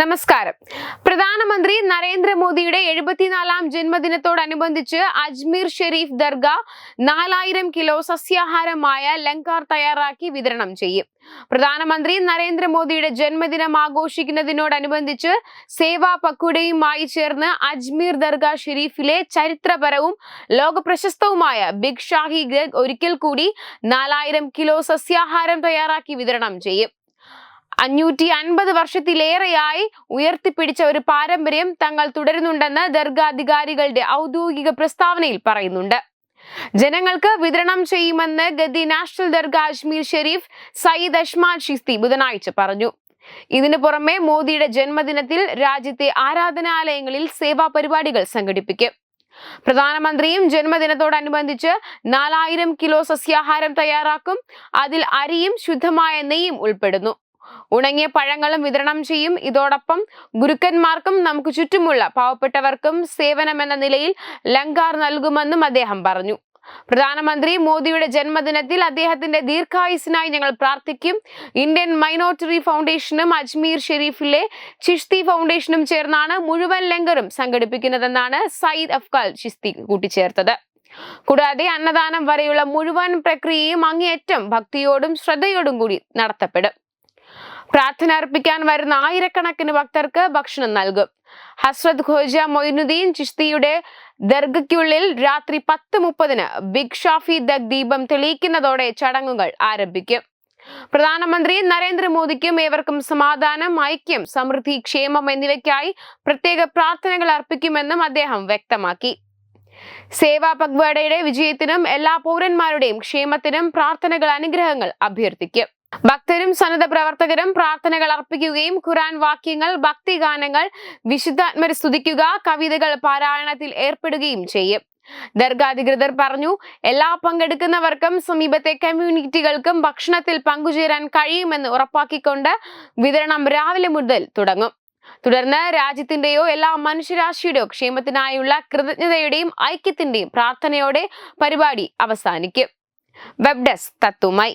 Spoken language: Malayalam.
നമസ്കാരം. പ്രധാനമന്ത്രി നരേന്ദ്രമോദിയുടെ എഴുപത്തിനാലാം ജന്മദിനത്തോടനുബന്ധിച്ച് അജ്മീർ ഷെരീഫ് ദർഗ നാലായിരം കിലോ സസ്യാഹാരമായ ലങ്കാർ തയ്യാറാക്കി വിതരണം ചെയ്യും. പ്രധാനമന്ത്രി നരേന്ദ്രമോദിയുടെ ജന്മദിനം ആഘോഷിക്കുന്നതിനോടനുബന്ധിച്ച് സേവാ പക്കുടയുമായി ചേർന്ന് അജ്മീർ ദർഗ ഷെരീഫിലെ ചരിത്രപരവും ലോകപ്രശസ്തവുമായ ബിഗ് ഷാഹി ഗഗ് ഒരിക്കൽ കൂടി നാലായിരം കിലോ സസ്യാഹാരം തയ്യാറാക്കി വിതരണം ചെയ്യും. അഞ്ഞൂറ്റി അൻപത് വർഷത്തിലേറെയായി ഉയർത്തിപ്പിടിച്ച ഒരു പാരമ്പര്യം തങ്ങൾ തുടരുന്നുണ്ടെന്ന് ദർഗ അധികാരികളുടെ ഔദ്യോഗിക പ്രസ്താവനയിൽ പറയുന്നുണ്ട്. ജനങ്ങൾക്ക് വിതരണം ചെയ്യുമെന്ന് ഗദി നാഷണൽ ദർഗ അജ്മീർ ഷെരീഫ് സയ്യിദ് അഷ്മാൽ ഷിസ്തി ബുധനാഴ്ച പറഞ്ഞു. ഇതിനു പുറമെ മോദിയുടെ ജന്മദിനത്തിൽ രാജ്യത്തെ ആരാധനാലയങ്ങളിൽ സേവാ പരിപാടികൾ സംഘടിപ്പിക്കും. പ്രധാനമന്ത്രിയും ജന്മദിനത്തോടനുബന്ധിച്ച് നാലായിരം കിലോ സസ്യാഹാരം തയ്യാറാക്കും. അതിൽ അരിയും ശുദ്ധമായ നെയ്യും ഉൾപ്പെടുന്നു. ഉണങ്ങിയ പഴങ്ങളും വിതരണം ചെയ്യും. ഇതോടൊപ്പം ഗുരുക്കന്മാർക്കും നമുക്ക് ചുറ്റുമുള്ള പാവപ്പെട്ടവർക്കും സേവനമെന്ന നിലയിൽ ലങ്കാർ നൽകുമെന്നും അദ്ദേഹം പറഞ്ഞു. പ്രധാനമന്ത്രി മോദിയുടെ ജന്മദിനത്തിൽ അദ്ദേഹത്തിന്റെ ദീർഘായുസിനായി ഞങ്ങൾ പ്രാർത്ഥിക്കും. ഇന്ത്യൻ മൈനോറിറ്റി ഫൗണ്ടേഷനും അജ്മീർ ഷെരീഫിലെ ചിഷ്തി ഫൗണ്ടേഷനും ചേർന്നാണ് മുഴുവൻ ലങ്കറും സംഘടിപ്പിക്കുന്നതെന്നാണ് സയ്യിദ് അഫ്കാൽ ചിസ്തി കൂട്ടിച്ചേർത്തത്. കൂടാതെ അന്നദാനം വരെയുള്ള മുഴുവൻ പ്രക്രിയയും അങ്ങേയറ്റം ഭക്തിയോടും ശ്രദ്ധയോടും കൂടി നടത്തപ്പെടും. പ്രാർത്ഥന അർപ്പിക്കാൻ വരുന്ന ആയിരക്കണക്കിന് ഭക്തർക്ക് ഭക്ഷണം നൽകും. ഹസ്രത് ഖോജ മൊയ്നുദ്ദീൻ ചിസ്തിയുടെ ദർഗയ്ക്കുള്ളിൽ രാത്രി പത്ത് മുപ്പതിന് ബിഗ് ഷാഫി ദഗ് ദീപം തെളിയിക്കുന്നതോടെ ചടങ്ങുകൾ ആരംഭിക്കും. പ്രധാനമന്ത്രി നരേന്ദ്രമോദിക്കും ഏവർക്കും സമാധാനം ഐക്യം സമൃദ്ധി ക്ഷേമം എന്നിവയ്ക്കായി പ്രത്യേക പ്രാർത്ഥനകൾ അർപ്പിക്കുമെന്നും അദ്ദേഹം വ്യക്തമാക്കി. സേവാ പഗ്വാഡയുടെ വിജയത്തിനും എല്ലാ പൗരന്മാരുടെയും ക്ഷേമത്തിനും പ്രാർത്ഥനകൾ അനുഗ്രഹങ്ങൾ അഭ്യർത്ഥിക്കും. ഭക്തരും സന്നദ്ധ പ്രവർത്തകരും പ്രാർത്ഥനകൾ അർപ്പിക്കുകയും ഖുറാൻ വാക്യങ്ങൾ ഭക്തി ഗാനങ്ങൾ വിശുദ്ധാത്മരെ സ്തുതിക്കുക കവിതകൾ പാരായണത്തിൽ ഏർപ്പെടുകയും ചെയ്യും. ദർഗാധികൃതർ പറഞ്ഞു എല്ലാ പങ്കെടുക്കുന്നവർക്കും സമീപത്തെ കമ്മ്യൂണിറ്റികൾക്കും ഭക്ഷണത്തിൽ പങ്കുചേരാൻ കഴിയുമെന്ന് ഉറപ്പാക്കിക്കൊണ്ട് വിതരണം രാവിലെ മുതൽ തുടങ്ങും. തുടർന്ന് രാജ്യത്തിന്റെയോ എല്ലാ മനുഷ്യരാശിയുടെയോ ക്ഷേമത്തിനായുള്ള കൃതജ്ഞതയുടെയും ഐക്യത്തിന്റെയും പ്രാർത്ഥനയോടെ പരിപാടി അവസാനിക്കും. Web desk തത്തുമായി.